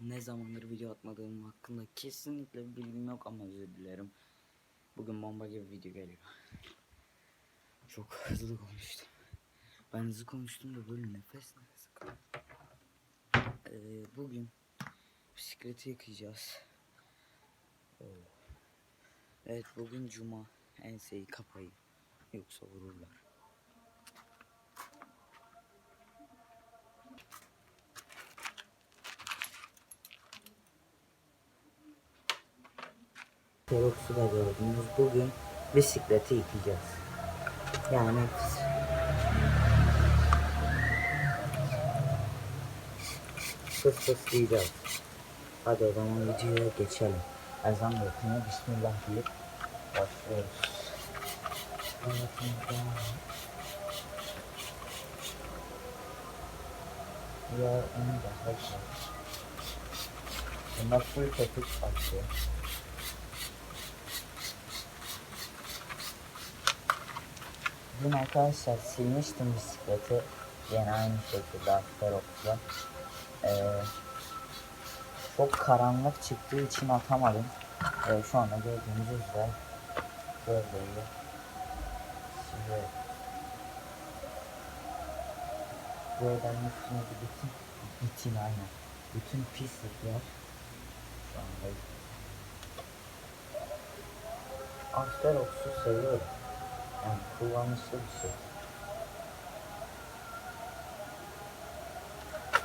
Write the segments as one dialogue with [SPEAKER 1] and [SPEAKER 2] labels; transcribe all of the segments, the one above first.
[SPEAKER 1] ne zamandır video atmadığım hakkında kesinlikle bir bilgim yok ama özür dilerim. Bugün bomba gibi video geliyor. Çok hızlı konuştum. Ben hızlı konuştum da böyle nefes kaldım. Ee, bugün bisikleti yıkayacağız. Oo. Evet bugün cuma. Enseyi kapayın. Yoksa vururlar. Peroksu da gördünüz. Bugün bisikleti yıkayacağız. Yani fıs fıslayacağız. Hadi o zaman videoya geçelim. Ezan okunuyor. Bismillah deyip başlıyoruz. Ya onu da hadi. Bunlar full tetik açıyor. Dün arkadaşlar silmiştim bisikleti. Yine aynı şekilde Aferok'la. Ee, çok karanlık çıktığı için atamadım. Ee, şu anda gördüğünüz üzere böyle size buradan üstündeki bütün bütün aynen bütün pislikler şu anda Aferok'su seviyorum. Yani kullanışlı bir şey.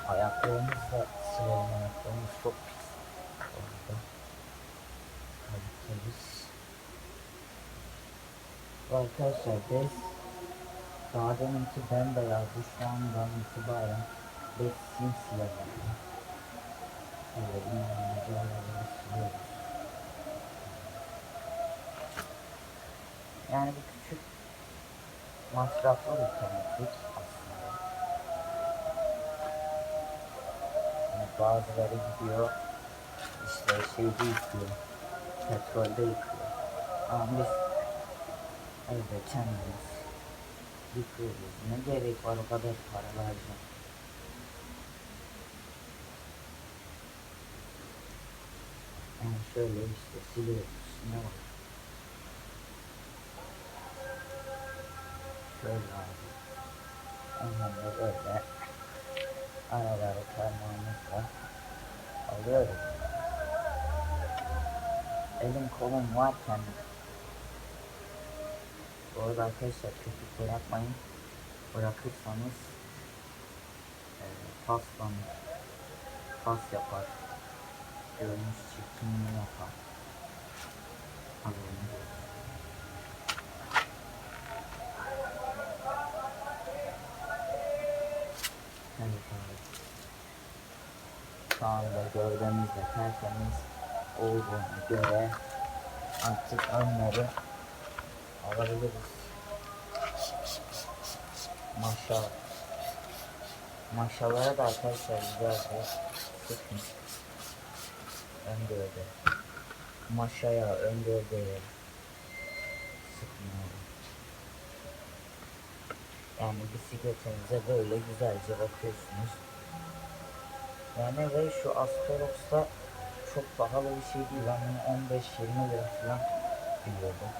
[SPEAKER 1] Ayaklarımız da silelim ayaklarımız çok pis. Orada. Ve Arkadaşlar bez daha deminki bembeyazdı şu itibaren bez simsiyah. Evet. Yani bu masraflı bir temizlik aslında. Yani bazıları gidiyor işte şeyde yıkıyor, petrolde yıkıyor. Ama biz evde kendimiz yıkıyoruz. Ne gerek var o kadar para vereceğim. Yani şöyle işte siliyoruz. Ne var? Şöyle abi. Ondan da böyle araları parmağımızla alıyoruz. Elim kolum varken bu arada arkadaşlar köpük bırakmayın. Bırakırsanız e, paslanır. Pas yapar. Görünüş çirkinliği yapar. Haberiniz olsun. Şu anda gördüğümüzde tertemiz olduğuna göre artık önleri alabiliriz. Maşa. Maşalara da arkadaşlar güzelce sıkın. Ön gövde. Maşaya, ön gövdeye sıkın abi. Yani bisikletinize böyle güzelce bakıyorsunuz. Yani ve şu Asterox'ta çok pahalı bir şey değil. Ben bunu 15-20 lira falan biliyordum.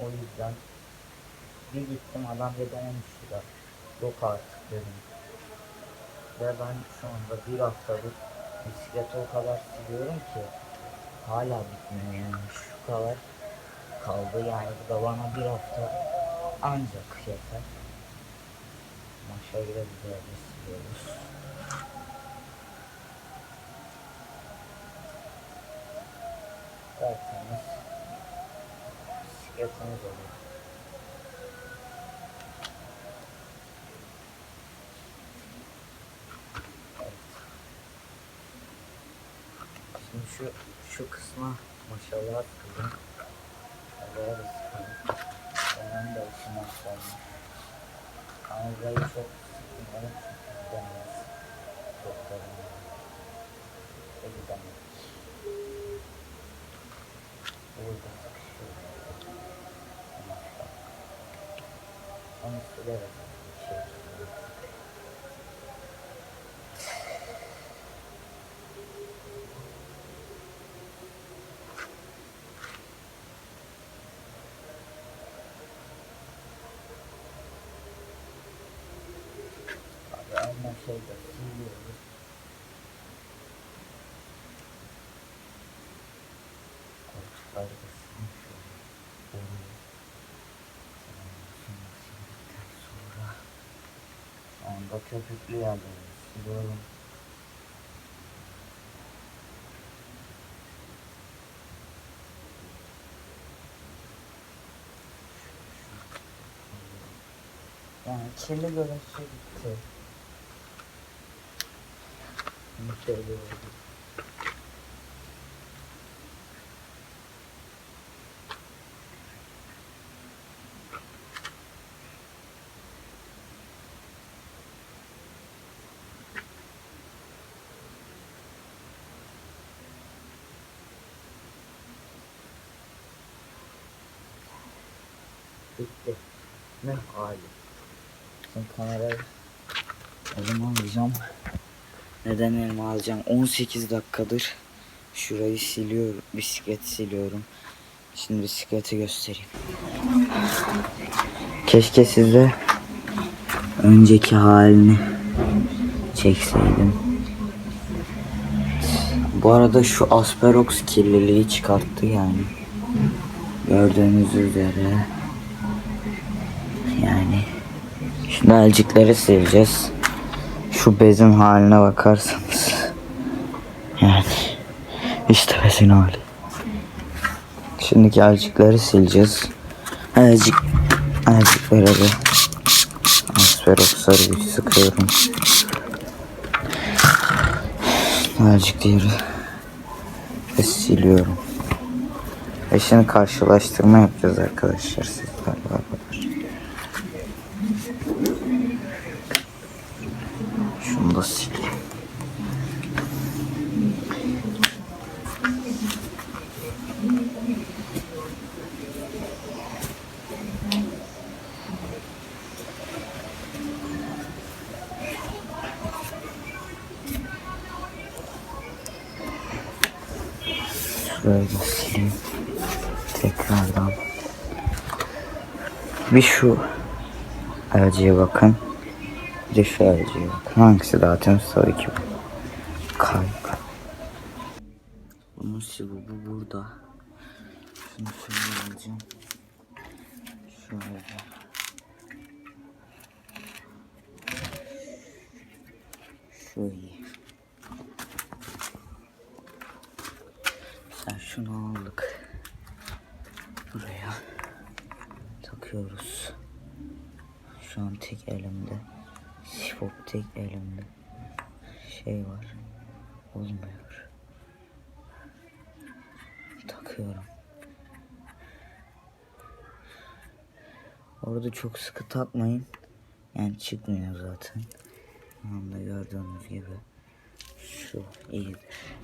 [SPEAKER 1] O yüzden bir gittim adam denemiş lira. Yok artık dedim. Ve ben şu anda bir haftadır bisikleti o kadar siliyorum ki hala bitmiyor yani şu kadar kaldı yani bu da bana bir hafta ancak yeter. Maşa ile güzelce siliyoruz. Tertemiz bisikletimiz. Şimdi şu şu kısma maşallah kızım. Doris and Dawson from Congress of North Dennis Dr. Editham. Namaskar. Namaskar. Hemen şeyde siliyoruz. Koltukları da silmiş oluyor. Sonra sildikten sonra şu anda köpüklü yerleri siliyorum. Yani kirli görüntüsü gitti. Bitti. Ne hali? Şimdi kamerayı elime alacağım. Neden elime alacağım? 18 dakikadır şurayı siliyorum. Bisiklet siliyorum. Şimdi bisikleti göstereyim. Keşke size önceki halini çekseydim. Bu arada şu Asperox kirliliği çıkarttı yani. Gördüğünüz üzere. Yani Şimdi elcikleri sileceğiz. Şu bezin haline bakarsanız. Yani işte bezin hali. Şimdiki elcikleri sileceğiz. Elcik, elciklere de asperoksları bir sıkıyorum. Elcikleri ve siliyorum. Ve şimdi karşılaştırma yapacağız arkadaşlar sizlerle Şunu da sileyim. Şurayı da sileyim. Tekrardan. Bir şu elciye bakın. Bir de şu elciye bakın. Hangisi daha temiz ki bu. Kanka. Bunun sibubu burada. Şunu şöyle alacağım. Şöyle. Şöyle. Sen şunu aldık. Buraya takıyoruz. Şu an tek elimde. Sifop tek elimde. Şey var. Olmuyor. Takıyorum. Orada çok sıkı takmayın. Yani çıkmıyor zaten. Anda gördüğünüz gibi. Şu iyidir.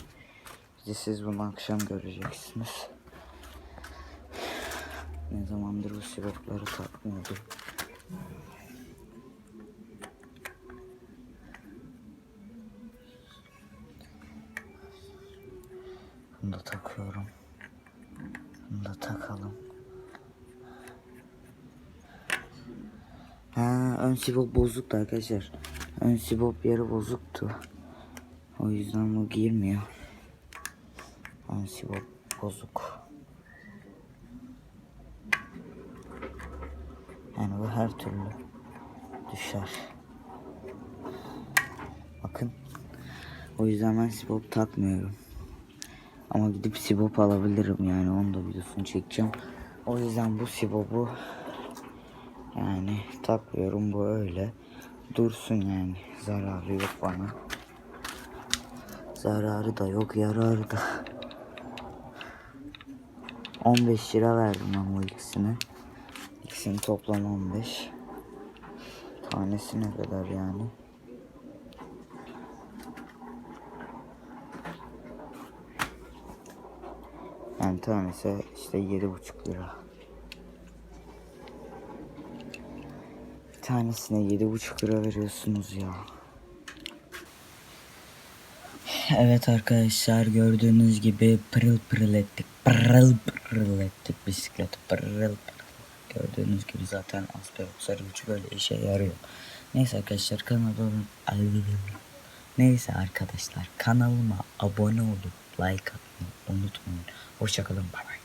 [SPEAKER 1] De siz bunu akşam göreceksiniz. Ne zamandır bu sivopları takmıyordum. Bunu da takıyorum. Bunu da takalım. Ha, ön sibop bozuktu arkadaşlar. Ön sibop yeri bozuktu. O yüzden bu girmiyor. Ön sibop bozuk. Yani bu her türlü düşer. Bakın. O yüzden ben sibop takmıyorum. Ama gidip sibop alabilirim yani onu da videosunu çekeceğim. O yüzden bu sibopu yani takmıyorum bu öyle. Dursun yani zararı yok bana. Zararı da yok yararı da. 15 lira verdim ben bu ikisine. İkisinin toplam 15. Tanesi ne kadar yani? Yani tanesi işte yedi buçuk lira. Bir tanesine yedi buçuk lira veriyorsunuz ya. Evet arkadaşlar gördüğünüz gibi pırıl pırıl ettik. Pırıl pırıl ettik bisikleti pırıl pırıl. Gördüğünüz gibi zaten asla yok. Sarı ucu böyle işe yarıyor. Neyse arkadaşlar kanalıma Neyse arkadaşlar kanalıma abone olup like atmayı unutmayın. Hoşçakalın bay bay.